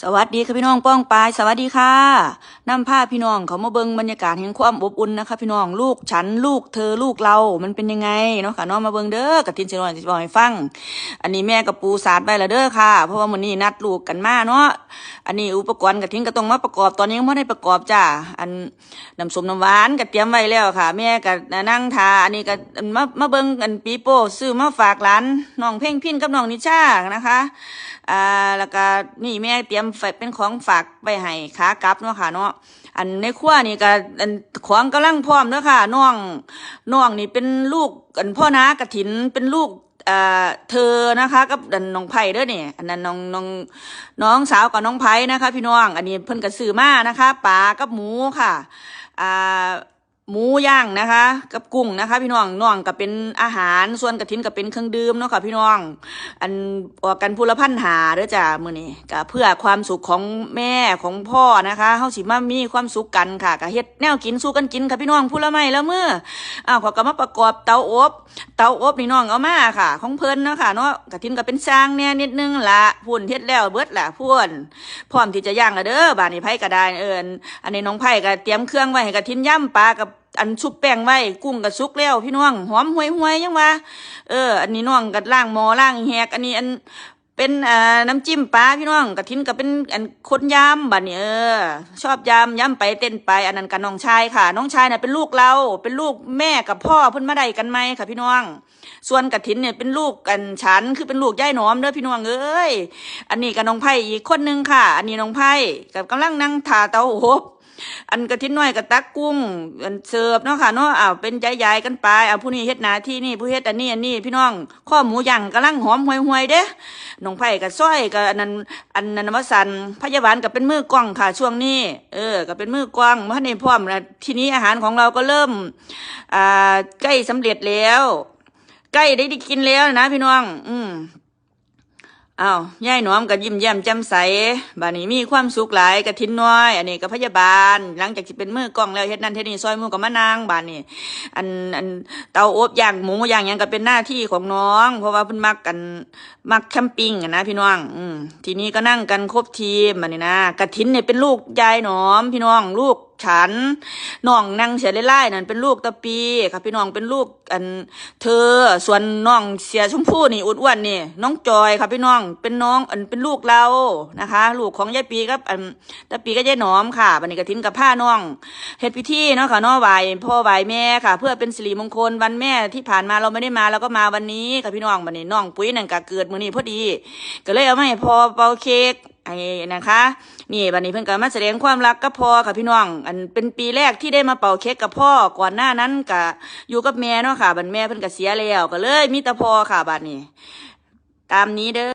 สวัสดีค่ะพี่น้องป้องปายสวัสดีค่ะนำพาพี่น้องเขามาเบิงบรรยากาศแห่งความอบอุ่นนะคะ พี่น้องลูกฉันลูกเธอลูกเรา มันเป็นยังไงเนาะค่ะน้องมาเบิงเด้อกับทินสิน้อยสิบอกให้ฟัง อันนี้แม่กับปูสาดไปและเด้อค่ะ เพราะว่ามันนี้นัดลูกกันมาเนาะ อันนี้อุปกรณ์กับทินก็ต้องมาประกอบตอนนี้ยังไม่ได้ประกอบจ้าอันน้ำสมน้ำหวานก็เตรียมไว้แล้วค่ะ แม่ก็นั่งทาอันนี้ก็มามาเบิ่งอันปีโป้ซื้อมาฝากหลานน้องเพ่งพินกับน้องนิชานะคะอ่าแล้วก็นี่แม่เตรียมเป็นของฝากไปให้ขากลับเนาะค่ะเนาะอันในครัวนี่ก็อันของกำลังพร้อมเนาะค่ะน้องน้องนี่เป็นลูกอันพ่อนากระถินเป็นลูก เธอนะคะกับน้องไผ่เด้อนี่อันนั้นน้องน้องน้องสาวกับน้องไผ่นะคะ พี่น้อง อันนี้เพิ่นก็ซื้อมานะคะปลากับหมูค่ะ อ่า หมูย่างนะคะ กับกุ้งนะคะ พี่น้องน้องก็เป็นอาหารส่วนกระถินก็เป็นเครื่องดื่มเนาะค่ะพี่น้อง อันออกกันพูละพันหาเด้อจ้ามื้อนี้ก็เพื่อความสุขของแม่ของพ่อนะคะเฮาสิมามีความสุขกันค่ะก็เฮ็ดแนวกินสู้กันกินค่ะพี่น้องพูละไม่ละมื้ออ้าวขอก็มาประกอบเตาอบเตาอบนี่น้องเอามาค่ะ ของเพิ่นเนาะค่ะเนาะกระถินก็เป็นสร้างแน่นิดนึงละพุ่นเฮ็ดแล้วเบิดละพุ่นพร้อมที่จะย่างและเด้อบาดนี้ไผก็ได้เอิ้นอันนี้น้องไผก็เตรียมเครื่องไว้ให้กระถินย่ำปลากับอันชุบแป้งไว้กุ้งกับซุกแล้วพี่น้องหอมห่วยห่วยๆยังวะเออ อันนี้น้องกับล่างหมอล่างแหก อันนี้อันเป็นอ่าน้ำจิ้มปลาพี่น้องกระทินก็เป็นอันคนยำบัดนี้เออชอบยำยำไปเต้นไป อันนั้นกับน้องชายค่ะ น้องชายเนี่ยเป็นลูกเรา เป็นลูกแม่กับพ่อเพิ่นมาได้กันไหมค่ะ พี่น้อง ส่วนกระถินเนี่ยเป็นลูกกันฉันคือเป็นลูกย่ายหนอมเด้อพี่น้องเอ้ยอันนี้กับน้องไผ่อีกคนนึงค่ะ อันนี้น้องไผ่กับกำลังนั่งทาเตาอบ อันกระทินน้อยกับตักกุ้งอันเสิร์ฟเนาะค่ะเนาะอ้าวเป็นยายๆกันไปอ้าวผู้นี้เฮ็ดหน้าที่นี่ผู้เฮ็ดอันนี้อันนี้พี่น้องข้อหมูย่างกำลังหอมห่วยๆเด้น้องไผ่กับซ้อยกับอันนั้นอันนั้นวสันพยาบาลก็เป็นมือกล้องค่ะช่วงนี้ เออก็เป็นมือกล้องเมื่อในพร้อมนะทีนี้อาหารของเราก็เริ่มอ่าใกล้สำเร็จแล้ว ใกล้ได้ได้กินแล้วนะพี่น้อง อืม อ้าวยายหนอมก็ยิ้มแย้มแจ่มใสบานนี้มีความสุขหลายกระทินน้อย อันนี้ก็พยาบาล หลังจากที่เป็นมือกล้องแล้วเฮ็ดนั่นเฮ็ดนี่ซอยมือกับมะนางบานนี้ อันอันเตาอบย่างหมูย่างยังก็เป็นหน้าที่ของน้อง เพราะว่าเพิ่นมักกันมักแคมปิ้งนะพี่น้องอืมทีนี้ก็นั่งกันครบทีมบัดนี้นะกระทินเนี่ยเป็นลูกยายหนอมพี่น้องลูก ฉันน้องนางเสียไล่ๆนั่นเป็นลูกตะปีค่ะพี่น้องเป็นลูกอันเธอส่วนน้องเสียชมพู่นี่อ้วนๆนี่ น้องจอยค่ะพี่น้องเป็นน้องอันเป็นลูกเรานะคะ ลูกของยายปีกับอันตะปีกับยายหนอมค่ะบันนี้กระทินกับผ้าน้องเฮ็ดพิธีเนาะค่ะนาะไหวพ่อไหวแม่ค่ะ เพื่อเป็นสิริมงคลวันแม่ที่ผ่านมาเราไม่ได้มาเราก็มาวันนี้ค่ะพี่น้องบันนี้น้องปุ้ยนั่นก็เกิดมื้อนี้พอดี ก็เลยเอามาให้พ่อเป่าเค้ก ไอ้นะคะ นี่บัดนี้เพิ่นก็มาแสดงความรักกับพ่อค่ะพี่น้อง อันเป็นปีแรกที่ได้มาเป่าเค้กกับพ่อก่อนหน้านั้นก็อยู่กับแม่เนาะค่ะบัดแม่เพิ่นก็เสียแล้วก็เลยมีแต่พ่อค่ะบัดนี้ ตามนี้เด้อ